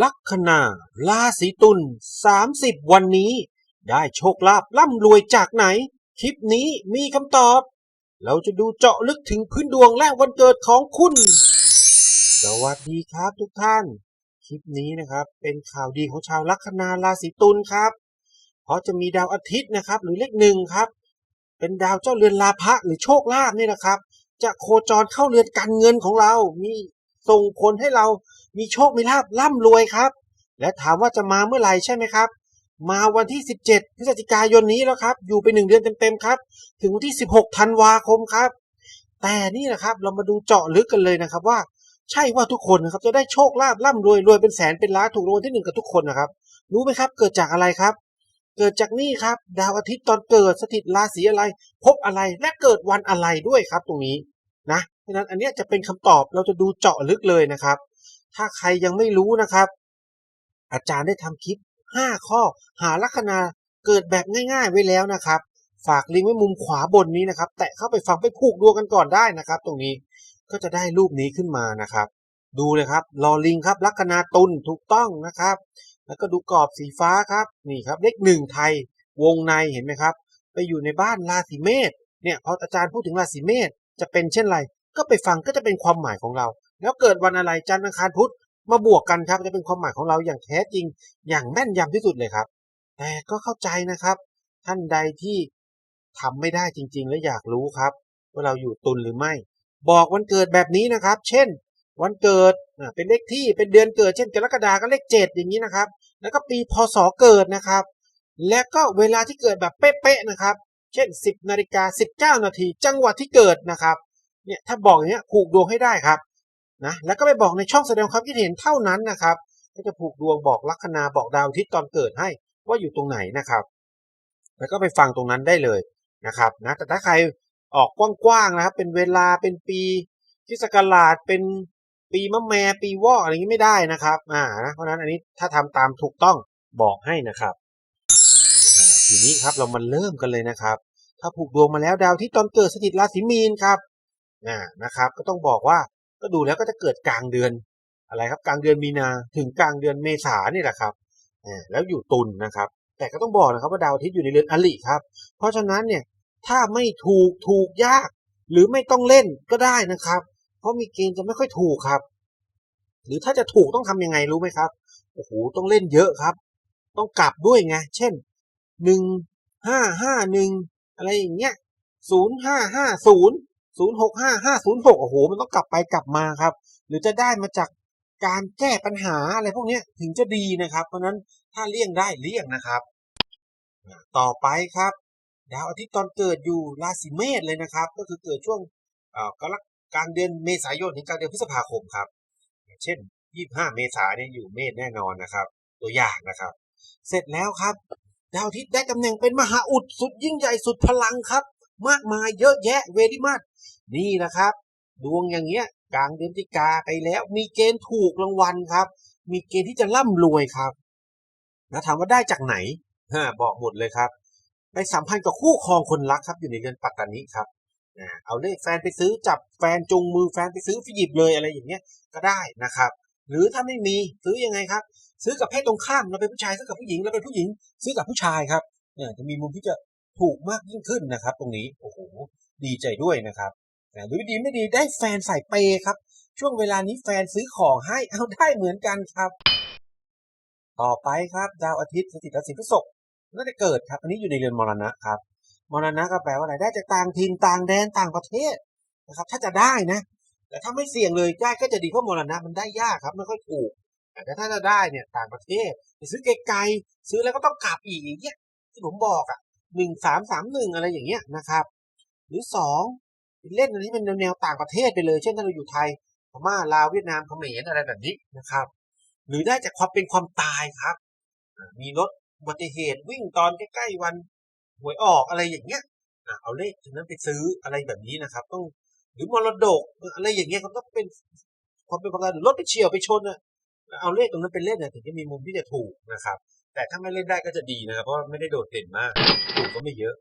ลัคนาราศีตุล30 วันนี้ ได้โชคลาภร่ำรวยจากไหน คลิปนี้มีคำตอบ เราจะดูเจาะลึกถึงพื้นดวงและวันเกิดของคุณ สวัสดีครับทุกท่าน คลิปนี้นะครับ เป็นข่าวดีของชาวลัคนาราศีตุลครับ เพราะจะมีดาวอาทิตย์นะครับ หรือเลขหนึ่งครับ เป็นดาวเจ้าเรือนลาภะหรือโชคลาภนี่นะครับ จะโคจรเข้าเรือนการเงินของเรา มีส่งผลให้เรา มีโชค มีลาภร่ำรวยครับ และถามว่าจะมาเมื่อไหร่ใช่ไหมครับ มาวันที่ 17 พฤศจิกายนนี้แล้วครับ อยู่ไปหนึ่งเดือนเต็มๆครับ ถึงวันที่ 16 ธันวาคมครับ แต่นี่นะครับเรามาดูเจาะลึกกันเลยนะครับว่า ใช่ว่าทุกคนนะครับจะได้โชคลาภร่ำรวยรวยเป็นแสนเป็นล้านถูกรางวัลที่หนึ่งกับทุกคนนะครับ รู้ไหมครับ เกิดจากอะไรครับ เกิดจากนี่ครับ ดาวอาทิตย์ตอนเกิดสถิตราศีอะไร พบอะไรและเกิดวันอะไรด้วยครับ ตรงนี้นะเพราะฉะนั้นอันนี้จะเป็นคำตอบเราจะดูเจาะลึกเลยนะครับ ถ้าใครยังไม่รู้นะครับ อาจารย์ได้ทำคลิป 5 ข้อหาลัคนาเกิดแบบง่าย ๆ ไว้แล้วนะครับ ฝากลิงก์ไว้มุมขวาบนนี้นะครับ แตะเข้าไปฟังไปผูกดวงกันก่อนได้นะครับ ตรงนี้ก็จะได้รูปนี้ขึ้นมานะครับ ดูเลยครับรอลิงครับลัคนาตุลถูกต้องนะครับ แล้วก็ดูกรอบสีฟ้าครับนี่ครับเลขหนึ่งไทย วงในเห็นไหมครับ ไปอยู่ในบ้านราศีเมษเนี่ยพออาจารย์พูดถึงราศีเมษจะเป็นเช่นไร ก็ไปฟังก็จะเป็นความหมายของเรา แล้วเกิดวันอะไรจันทร์อังคารพุธมาบวกกันครับจะเป็นความหมายของเราอย่างแท้จริง อย่างแม่นยำที่สุดเลยครับ แต่ก็เข้าใจนะครับ ท่านใดที่ทำไม่ได้จริง ๆ และอยากรู้ครับ ว่าเราอยู่ตุลหรือไม่ บอกวันเกิดแบบนี้นะครับ เช่น วันเกิดเป็นเลขที่เป็นเดือนเกิด เช่น กรกฎาก็เลขเจ็ดอย่างนี้นะครับ แล้วก็ปีพศเกิดนะครับ และก็เวลาที่เกิดแบบเป๊ะๆนะครับ เช่น 10นาฬิกา19นาทีจังหวัดที่เกิดนะครับเนี่ยถ้าบอกอย่างเงี้ยผูกดวงให้ได้ครับ นะแล้วก็ไปบอกในช่องแสดงความคิดเห็นเท่านั้นนะครับก็จะผูกดวงบอกลัคนาบอกดาวอาทิตย์ตอนเกิดให้ว่าอยู่ตรงไหนนะครับ แล้วก็ไปฟังตรงนั้นได้เลยนะครับนะแต่ถ้าใครออกกว้างๆนะครับ เป็นเวลาเป็นปีที่สกราชเป็นปีมะแม่ปีวอกอะไรอย่างนี้ไม่ได้นะครับอ่านะเพราะนั้นอันนี้ถ้าทำตามถูกต้องบอกให้นะครับทีนี้ครับเรามาเริ่มกันเลยนะครับ ถ้าผูกดวงมาแล้วดาวที่ตอนเกิดสถิตราศีมีนครับอ่านะครับ ก็ต้องบอกว่า ก็ดูแล้วก็จะเกิดกลางเดือนอะไรครับ กลางเดือนมีนาถึงกลางเดือนเมษานี่แหละครับแล้วอยู่ตุลนะครับ แต่ก็ต้องบอกนะครับว่าดาวอาทิตย์อยู่ในเรือนอลิครับ เพราะฉะนั้นเนี่ยถ้าไม่ถูกถูกยาก หรือไม่ต้องเล่นก็ได้นะครับ เพราะมีเกณฑ์จะไม่ค่อยถูกครับ หรือถ้าจะถูกต้องทำยังไงรู้ไหมครับโอ้โหต้องเล่นเยอะครับ ต้องกลับด้วยไงเช่นหนึ่งห้าห้าหนึ่งอะไรอย่างเงี้ยศูนย์ห้าห้าศูนย์ ศูนย์หกห้าห้าศูนย์หกโอ้โห มันต้องกลับไปกลับมาครับ หรือจะได้มาจากการแก้ปัญหาอะไรพวกนี้ถึงจะดีนะครับ เพราะนั้นถ้าเลี่ยงได้เลี่ยงนะครับ ต่อไปครับ ดาวอาทิตย์ตอนเกิดอยู่ราศีเมษเลยนะครับ ก็คือเกิดช่วงเอ่อกรกกลางเดือนเมษายนถึงกลางเดือนพฤษภาคมครับ เช่น 25 เมษายนเนี่ยอยู่เมษแน่นอนนะครับ ตัวอย่างนะครับ เสร็จแล้วครับ ดาวอาทิตย์ได้ตำแหน่งเป็นมหาอุดสุดยิ่งใหญ่สุดพลังครับ มากมายเยอะแยะเวดิมัดนี่นะครับ ดวงอย่างเงี้ยกลางเดือนพฤศจิกาไปแล้ว มีเกณฑ์ถูกรางวัลครับ มีเกณฑ์ที่จะร่ำรวยครับแล้วถามว่าได้จากไหนฮะบอกหมดเลยครับ ไปสัมพันธ์กับคู่ครองคนรักครับ อยู่ในเดือนปัตตานีครับเอาเลขแฟนไปซื้อจับแฟนจูงมือแฟนไปซื้อฟิยิบเลยอะไรอย่างเงี้ยก็ได้นะครับ หรือถ้าไม่มีซื้อยังไงครับ ซื้อกับเพศตรงข้ามเราเป็นผู้ชายซื้อกับผู้หญิงเราเป็นผู้หญิง ซื้อกับผู้ชายครับเนี่ยจะมีมุมที่จะ ถูกมากยิ่งขึ้นนะครับ ตรงนี้โอ้โหดีใจด้วยนะครับหรือดีไม่ดีได้แฟนใส่เปย์ครับ ช่วงเวลานี้แฟนซื้อของให้เอาได้เหมือนกันครับ ต่อไปครับ ดาวอาทิตย์สถิตราศีพฤษภน่าจะเกิดครับ อันนี้อยู่ในเรือนมรณะครับมรณะก็แปลว่าอะไรได้จากต่างถิ่นต่างแดนต่างประเทศนะครับ ถ้าจะได้นะ แต่ถ้าไม่เสี่ยงเลยได้ก็จะดีเพราะมรณะมันได้ยากครับไม่ค่อยถูกแต่ถ้าจะได้เนี่ยต่างประเทศไปซื้อไกลๆซื้อแล้วก็ต้องกลับอีกอย่างเงี้ยที่ผมบอกอะ่ะ หนึ่งสามสามหนึ่งอะไรอย่างเงี้ยนะครับ หรือสองเล่นอะไรที่เป็นแนวต่างประเทศไปเลย เช่นถ้าเราอยู่ไทยพม่าลาวเวียดนามเขมรอะไรแบบนี้นะครับ หรือได้จากความเป็นความตายครับ มีรถอุบัติเหตุวิ่งตอนใกล้ๆวันหวยออกอะไรอย่างเงี้ยเอาเลขนั้นไปซื้ออะไรแบบนี้นะครับ ต้องหรือมรดกอะไรอย่างเงี้ยเขาต้องเป็นความเป็นความตายหรือรถไปเฉียวไปชนเอาเลขตรงนั้นเป็นเลขเนี่ยถึงจะมีมุมที่จะถูกนะครับ แต่ถ้าไม่เล่นได้ก็จะดีนะครับเพราะไม่ได้โดดเด่นมากถูกก็ไม่เยอะ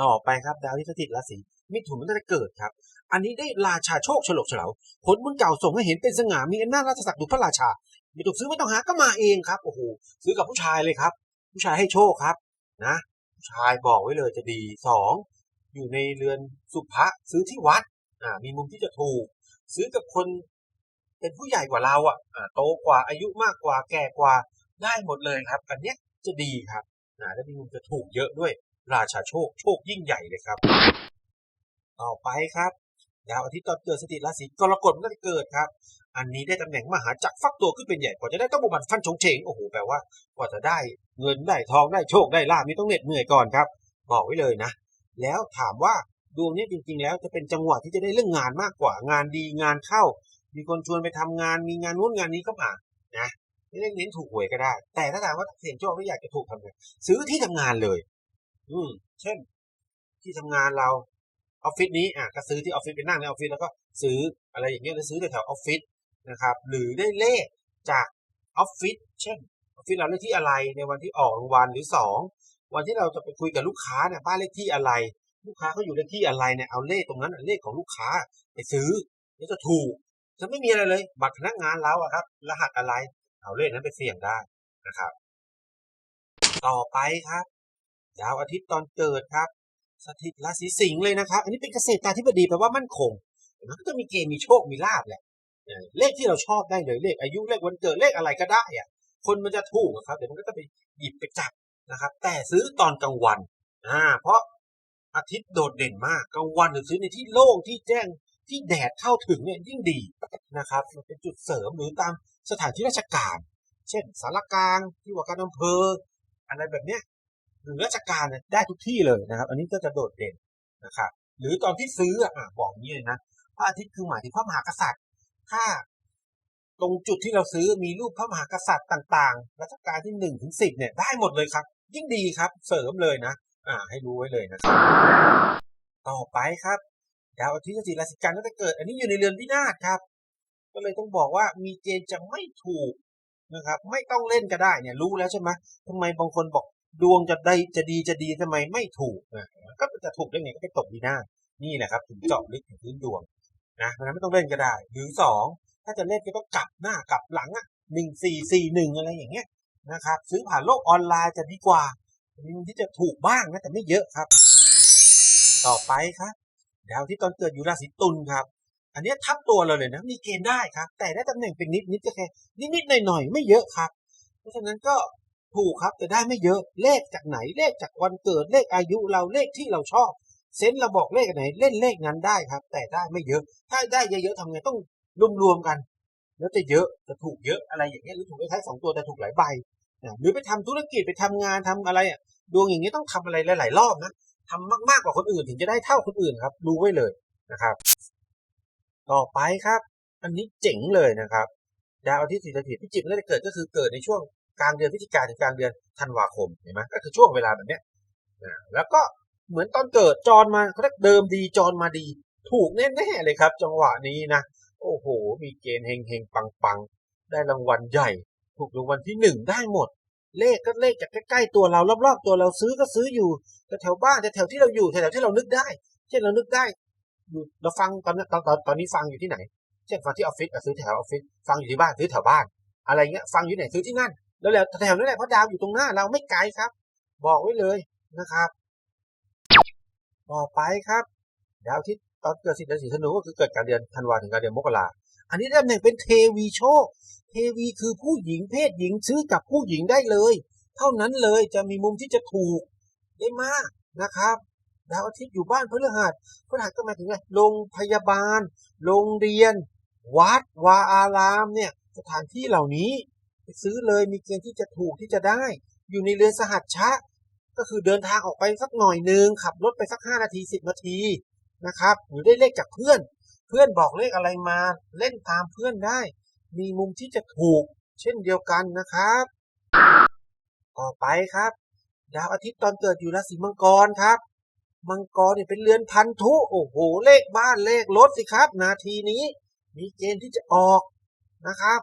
ต่อไปครับ ดาวที่สถิตราศีมิถุนมันจะเกิดครับ อันนี้ได้ราชาโชคฉลกเฉลาผลบุญเก่าส่งให้เห็นเป็นสง่ามีอำนาจราชศักดิ์ดุพระราชาไม่ต้องซื้อไม่ต้องหาก็มาเองครับโอ้โหซื้อกับผู้ชายเลยครับ ผู้ชายให้โชคครับ นะ ผู้ชายบอกไว้เลยจะดีสองอยู่ในเรือนสุภะซื้อที่วัดอ่ามีมุมที่จะถูก ซื้อกับคนเป็นผู้ใหญ่กว่าเราอะอ่าโตกว่าอายุมากกว่าแก่กว่า ได้หมดเลยครับ อันนี้จะดีครับนะและมีมุมจะถูกเยอะด้วยราชาโชคโชคยิ่งใหญ่เลยครับ ต่อไปครับดาวอาทิตย์ตอนเกิดสถิตราศีกรกฎมันก็จะเกิดครับ อันนี้ได้ตำแหน่งมหาจักรฟักตัวขึ้นเป็นใหญ่กว่าจะได้ต้องบุบันฟันชงเฉงโอ้โหแปลว่ากว่าจะได้เงินได้ทองได้โชคได้ลาภนี่ต้องเหน็ดเหนื่อยก่อนครับ บอกไว้เลยนะ แล้วถามว่าดวงนี้จริง ๆ แล้วจะเป็นจังหวะที่จะได้เรื่องงานมากกว่างานดีงานเข้า มีคนชวนไปทำงานมีงานนู้นงานนี้ก็มานะ ไม่ได้เน้นถูกหวยก็ได้ แต่ถ้าถามว่าเสี่ยงโชคไม่อยากจะถูกทำไงซื้อที่ทำงานเลย อืม เช่น ที่ทำงานเราออฟฟิศนี้อะก็ซื้อที่ออฟฟิศไปนั่งในออฟฟิศแล้วก็ซื้ออะไรอย่างเงี้ยแล้วซื้อแถวออฟฟิศนะครับ หรือได้เลขจากออฟฟิศเช่นออฟฟิศเราเลขที่อะไรในวันที่ออกรางวัลหรือสองวันที่เราจะไปคุยกับลูกค้าเนี่ยบ้านเลขที่อะไร ลูกค้าเขาอยู่เลขที่อะไรเนี่ยเอาเลขตรงนั้นเลขของลูกค้าไปซื้อแล้วจะถูกจะไม่มีอะไรเลย บัตรพนักงานเราอะครับ รหัสอะไร เอาเลขนั้นไปเสี่ยงได้นะครับ ต่อไปครับ ดาวอาทิตย์ตอนเกิดครับ สถิตราศีสิงห์เลยนะครับ อันนี้เป็นเกษตราธิบดีแปลว่ามั่นคงมันก็จะมีเกณฑ์มีโชคมีลาบแหละเลขที่เราชอบได้เลยเลขอายุเลขวันเกิดเลขอะไรก็ได้อะคนมันจะถูกอะครับเดี๋ยวมันก็จะไปหยิบไปจับนะครับ แต่ซื้อตอนกลางวันอ่าเพราะอาทิตย์โดดเด่นมากกลางวันหรือซื้อในที่โล่งที่แจ้ง ที่แดดเข้าถึงเนี่ยยิ่งดีนะครับมันเป็นจุดเสริมหรือตามสถานที่ราชการ เช่นสารกลางที่ว่าการอำเภออะไรแบบเนี้ยหรือราชการเนี่ยได้ทุกที่เลยนะครับ อันนี้ก็จะโดดเด่นนะครับหรือตอนที่ซื้ออะบอกนี้เลยนะพระอาทิตย์คือหมายถึงพระมหากษัตริย์ ถ้าตรงจุดที่เราซื้อมีรูปพระมหากษัตริย์ต่างๆ รัชกาลที่หนึ่งถึงสิบเนี่ยได้หมดเลยครับ ยิ่งดีครับเสริมเลยนะ อ่าให้รู้ไว้เลยนะครับ ต่อไปครับ ดาวอาทิตย์สิราศีกันก็จะเกิด อันนี้อยู่ในเรือนพินาศครับ ก็เลยต้องบอกว่ามีเกณฑ์จะไม่ถูกนะครับ ไม่ต้องเล่นก็ได้เนี่ยรู้แล้วใช่ไหมทำไมบางคนบอกดวงจะได้จะดีจะดีทำไมไม่ถูกอะก็จะถูกได้ไงก็ไปตกดีหน้านี่แหละครับถึงเจาะลึกถึงพื้นดวงนะเพราะนั้นไม่ต้องเล่นก็ได้ หรือสองถ้าจะเล่นก็ต้องกลับหน้ากลับหลังอะหนึ่งสี่สี่หนึ่งอะไรอย่างเงี้ยนะครับ ซื้อผ่านโลกออนไลน์จะดีกว่ามีที่จะถูกบ้างนะแต่ไม่เยอะครับ ต่อไปครับ ดาวที่ตอนเกิดอยู่ราศีตุลครับ อันนี้ทับตัวเราเลยนะมีเกณฑ์ได้ครับ แต่ได้ตำแหน่งเป็นนิดนิดก็แค่นิดนิดหน่อยหน่อยๆไม่เยอะครับ เพราะฉะนั้นก็ถูกครับแต่ได้ไม่เยอะเลขจากไหนเลขจากวันเกิดเลขอายุเราเลขที่เราชอบเซนเราบอกเลขไหนเล่นเลขนั้นได้ครับ แต่ได้ไม่เยอะ ถ้าได้เยอะๆทำไงต้องรวมรวมกัน แล้วจะเยอะจะถูกเยอะอะไรอย่างเงี้ยหรือถูกเลขท้ายสองตัวแต่ถูกหลายใบนะหรือไปทำธุรกิจไปทำงานทำอะไรอะดวงอย่างนี้ต้องทำอะไรหลาย ๆ รอบนะ ทำมากๆกว่าคนอื่น ถึงจะได้เท่าคนอื่นครับรู้ไว้เลยนะครับ ต่อไปครับ อันนี้เจ๋งเลยนะครับ ดาวอาทิตย์สิสถิตพิจิกแล้วจะเกิดก็คือเกิดในช่วงกลางเดือนพฤศจิกาถึงกลางเดือนธันวาคมเห็นไหมก็คือช่วงเวลาแบบเนี้ยนะแล้วก็เหมือนตอนเกิดจรมาเขาเรียกเดิมดีจรมาดี ถูกแน่ๆเลยครับ จังหวะนี้นะโอ้โห มีเกณฑ์เฮงเฮงปังปังๆ ได้รางวัลใหญ่ ถูกรางวัลที่หนึ่งได้หมด เลขก็เลขจากใกล้ๆตัวเรารอบๆตัวเราซื้อก็ซื้ออยู่แต่แถวบ้านแต่แถวที่เราอยู่แถวที่เรานึกได้ เช่นเรานึกได้อยู่เราฟังตอนนั้ตอนตอนตอนนี้ฟังอยู่ที่ไหน เช่นฟังที่ออฟฟิศซื้อแถวออฟฟิศฟังอยู่ที่บ้านซื้อแถวบ้าน อะไรเงี้ยฟังอยู่ไหนซื้อที่นั่น แล้วแล้วแถวนั้นแหละเพราะดาวอยู่ตรงหน้าเราไม่ไกลครับ บอกไว้เลยนะครับ ต่อไปครับ ดาวที่ตอนเกิดสิบเดือนสีธนูก็คือเกิดกลารเดือนธันวาถึงกลารเดือนมกรา อันนี้ตำแหน่งเป็นเทวีโชค เทวีคือผู้หญิงเพศหญิงซื้อกับผู้หญิงได้เลย เท่านั้นเลยจะมีมุมที่จะถูกได้มากนะครับดาวอาทิตย์อยู่บ้านพฤหัสพฤหัสก็หมายถึงไงโรงพยาบาล โรงเรียน วัด วาอารามเนี่ยสถานที่เหล่านี้ไปซื้อเลยมีเกณฑ์ที่จะถูกที่จะได้ อยู่ในเรือนสหัสชะ ก็คือเดินทางออกไปสักหน่อยหนึ่งขับรถไปสักห้านาทีสิบนาทีนะครับหรือได้เลขจากเพื่อน เพื่อนบอกเลขอะไรมาเล่นตามเพื่อนได้ มีมุมที่จะถูก เช่นเดียวกันนะครับ ต่อไปครับ ดาวอาทิตย์ตอนเกิดอยู่ราศีมังกรครับ มังกรเนี่ยเป็นเรือนพันธุโอ้โห เลขบ้านเลขรถสิครับ นาทีนี้ มีเกณฑ์ที่จะออกนะครับ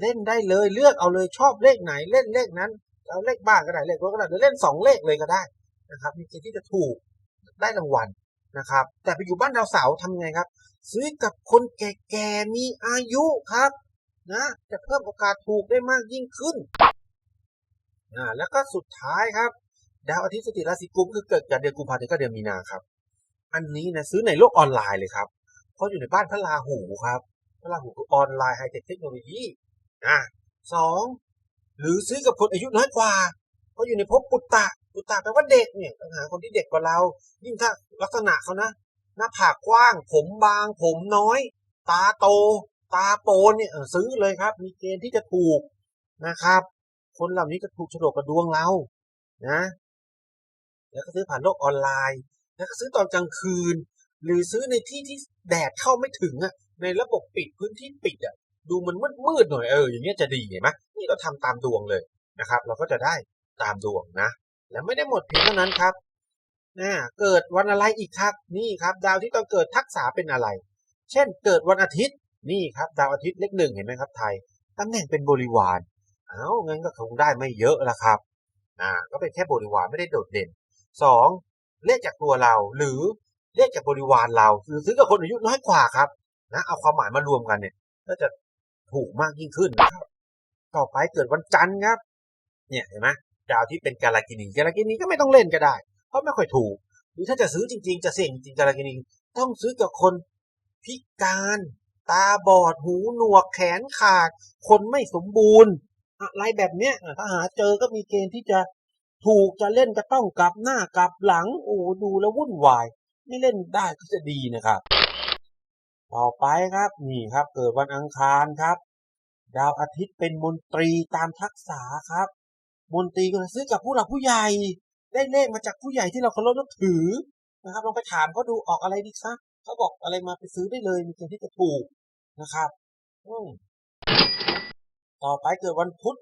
เล่นได้เลยเลือกเอาเลยชอบเลขไหนเล่นเลขนั้นเอาเลขบ้านก็ได้เลขรถก็ได้หรือเล่นสองเลขเลยก็ได้นะครับ มีเกณฑ์ที่จะถูกได้รางวัลนะครับ แต่ไปอยู่บ้านดาวเสาร์ทำไงครับ ซื้อกับคนแก่ๆมีอายุครับ นะ จะเพิ่มโอกาสถูกได้มากยิ่งขึ้นอ่าแล้วก็สุดท้ายครับ ดาวอาทิตย์สถิตราศีกุมคือเกิดจากเดือนกุมภาพันธ์ถึงก็เดือนมีนาครับ อันนี้นะซื้อในโลกออนไลน์เลยครับ เพราะอยู่ในบ้านพระราหูครับ พระราหูคือออนไลน์ไฮเทคเทคโนโลยีอ่าสองหรือซื้อกับคนอายุน้อยกว่า เพราะอยู่ในภพปุตตะปุตตะแปลว่าเด็กเนี่ยต้องหาคนที่เด็กกว่าเรา ยิ่งถ้าลักษณะเขานะ หน้าผากกว้าง ผมบาง ผมน้อย ตาโต ตาโปนเนี่ยซื้อเลยครับ มีเกณฑ์ที่จะถูกนะครับ คนเหล่านี้จะถูกฉลกกับดวงเรานะแล้วก็ซื้อผ่านโลกออนไลน์ แล้วก็ซื้อตอนกลางคืน หรือซื้อในที่ที่แดดเข้าไม่ถึงอะในระบบปิดพื้นที่ปิดอะดูมันมืดมืดๆหน่อยเอออย่างเงี้ยจะดีเห็นไหมนี่เราทำตามดวงเลยนะครับ เราก็จะได้ตามดวงนะ และไม่ได้หมดเพียงเท่านั้นครับ นะเกิดวันอะไรอีกครับนี่ครับ ดาวที่ต้องเกิดทักษะเป็นอะไร เช่น เกิดวันอาทิตย์นี่ครับ ดาวอาทิตย์เลขหนึ่งเห็นไหมครับไทยตำแหน่งเป็นบริวารเอ้างั้นก็คงได้ไม่เยอะละครับอ่าก็เป็นแค่บริวารไม่ได้โดดเด่นสองเลขจากตัวเราหรือเลขจากบริวารเราหรือซื้อกับคนอายุน้อยกว่าครับนะเอาความหมายมารวมกันเนี่ย ก็จะถูกมากยิ่งขึ้นนะครับ ต่อไปเกิดวันจันทร์ครับ เนี่ยเห็นไหมดาวที่เป็นกาลากินีกาลากินีก็ไม่ต้องเล่นก็ได้ เพราะไม่ค่อยถูก หรือถ้าจะซื้อจริง ๆ จะเสี่ยงจริงๆกาลากินีต้องซื้อกับคนพิการ ตาบอดหูหนวกแขนขาด คนไม่สมบูรณ์ อะไรแบบเนี้ยถ้าหาเจอก็มีเกณฑ์ที่จะถูกจะเล่นก็ต้องกลับหน้ากลับหลังโอ้ดูแล้ววุ่นวาย ไม่เล่นได้ก็จะดีนะครับ ต่อไปครับนี่ครับ เกิดวันอังคารครับ ดาวอาทิตย์เป็นมนตรีตามทักษะครับ มนตรีก็จะซื้อกับผู้หลักผู้ใหญ่ ได้เลขมาจากผู้ใหญ่ที่เราเคารพนับถือนะครับลองไปถามเขาดูออกอะไรดีคะเขาบอกอะไรมาไปซื้อได้เลยมีเกณฑ์ที่จะถูกนะครับต่อไปเกิดวันพุธ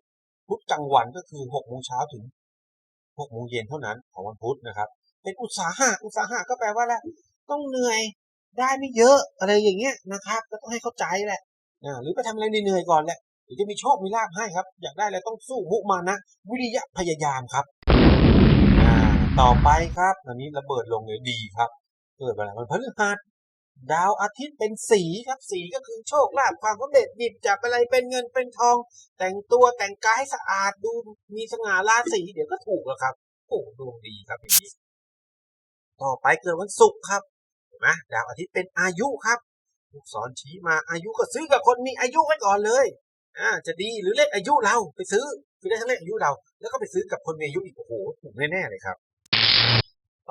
พุธกลางวันก็คือหกโมงเช้าถึงหกโมงเย็นเท่านั้นของวันพุธนะครับ เป็นอุตสาหะอุตสาหะก็แปลว่าอะไรต้องเหนื่อยได้ไม่เยอะอะไรอย่างเงี้ยนะครับก็ต้องให้เข้าใจแหละหรือไปทำอะไรเหนื่อยๆก่อนแหละเดี๋ยวจะมีโชคมีลาภให้ครับ อยากได้อะไรต้องสู้มุมานะ วิริยะพยายามครับ ต่อไปครับอันนี้ระเบิดลงเลยดีครับเกิดอะไรมันพฤหัสดาวอาทิตย์เป็นสีครับสีก็คือโชคลาภความสำเร็จหยิบจับอะไรเป็นเงินเป็นทอง แต่งตัวแต่งกายให้สะอาดดูมีสง่าราศีเดี๋ยวก็ถูกแล้วครับโอ้ดวงดีครับอย่างนี้ต่อไปเกิดวันศุกร์ครับเห็นไหมดาวอาทิตย์เป็นอายุครับลูกศรชี้มาอายุก็ซื้อกับคนมีอายุไว้ก่อนเลยอ่าจะดีหรือเลขอายุเราไปซื้อคือได้ทั้งเลขอายุเรา แล้วก็ไปซื้อกับคนมีอายุอีกโอ้โหถูกแน่ๆเลยครับ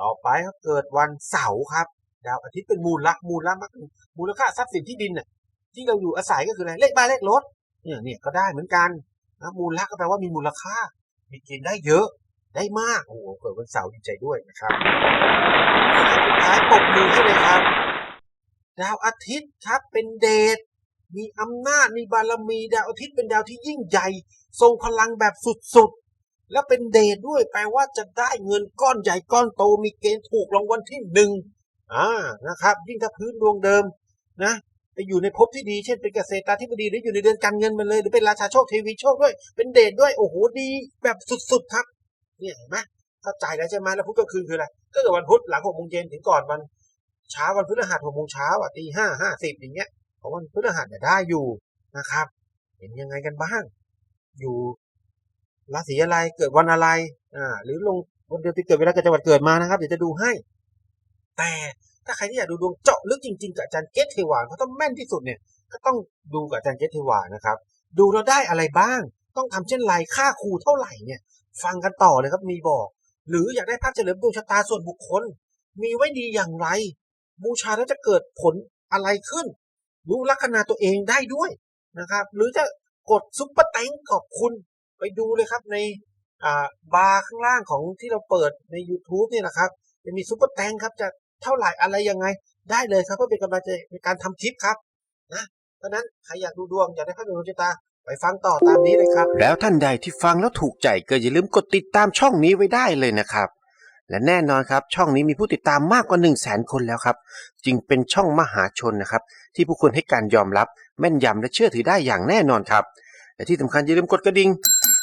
ต่อไปครับเกิดวันเสาร์ครับ ดาวอาทิตย์เป็นมูลละมูลละมากมูลค่าทรัพย์สินที่ดินน่ะที่เราอยู่อาศัยก็คืออะไรเลขบ้านเลขรถเนี่ยเนี่ยก็ได้เหมือนกันนะมูลละก็แปลว่ามีมูลค่า มีเกณฑ์ได้เยอะได้มากโอ้โหเกิดวันเสาร์ดีใจด้วยนะครับสุดท้ายปรบมือให้เลยครับ ดาวอาทิตย์ครับเป็นเดชมีอำนาจมีบารมี ดาวอาทิตย์เป็นดาวที่ยิ่งใหญ่ ทรงพลังแบบสุด แล้วเป็นเดชด้วยแปลว่าจะได้เงินก้อนใหญ่ก้อนโตมีเกณฑ์ถูกรางวัลที่หนึ่งอ่านะครับ ยิ่งถ้าพื้นดวงเดิมนะไปอยู่ในภพที่ดีเช่นเป็นเกษตราธิบดีหรืออยู่ในเดือนการเงินมันเลย หรือเป็นราชาโชคเทวีโชคด้วย เป็นเดชด้วยโอ้โหดีแบบสุดๆครับ เนี่ยเห็นไหมเข้าใจแล้วใช่ไหมแล้วพุธก็คือคืออะไรก็คือวันพุธหลังหกโมงเย็นถึงก่อนวันเช้าวันพฤหัสหกโมงเช้าอะตีห้าห้าสิบอย่างเงี้ยของวันพฤหัสเนี่ยได้อยู่นะครับ เห็นยังไงกันบ้าง อยู่ ราศีอะไรเกิดวันอะไรอ่าหรือลงวันเดือนปีเกิดเวลาเกิดจังหวัดเกิดมานะครับเดี๋ยวจะดูให้ แต่ถ้าใครที่อยากดูดวงเจาะลึกจริงๆกับอาจารย์เกตเทวาเขาต้องแม่นที่สุดเนี่ยก็ต้องดูกับอาจารย์เกตเทวานะครับ ดูเราได้อะไรบ้าง ต้องทำเช่นไรค่าครูเท่าไหร่เนี่ย ฟังกันต่อเลยครับมีบอก หรืออยากได้ภาพเฉลิมดวงชะตาส่วนบุคคล มีไว้ดีอย่างไร บูชาแล้วจะเกิดผลอะไรขึ้น รู้ลัคนาตัวเองได้ด้วยนะครับ หรือจะกดซุปเปอร์แตงขอบคุณ ไปดูเลยครับในบาร์ข้างล่างของที่เราเปิดใน YouTube เนี่ยนะครับ จะมีซุปเปอร์แตงครับจะเท่าไหร่อะไรยังไง ได้เลยครับเพื่อเป็นกำลังใจในการทำคลิปครับนะเพราะนั้นใครอยากดูดวงอยากได้ภาพดวงชะตาไปฟังต่อตามนี้เลยครับ แล้วท่านใดที่ฟังแล้วถูกใจก็อย่าลืมกดติดตามช่องนี้ไว้ได้เลยนะครับ และแน่นอนครับ ช่องนี้มีผู้ติดตามมากกว่า 1 0 0 0 0แสนคนแล้วครับ จึงเป็นช่องมหาชนนะครับ ที่ผู้คนให้การยอมรับ แม่นยำและเชื่อถือได้อย่างแน่นอนครับและที่สำคัญอย่าลืมกดกระดิ่ง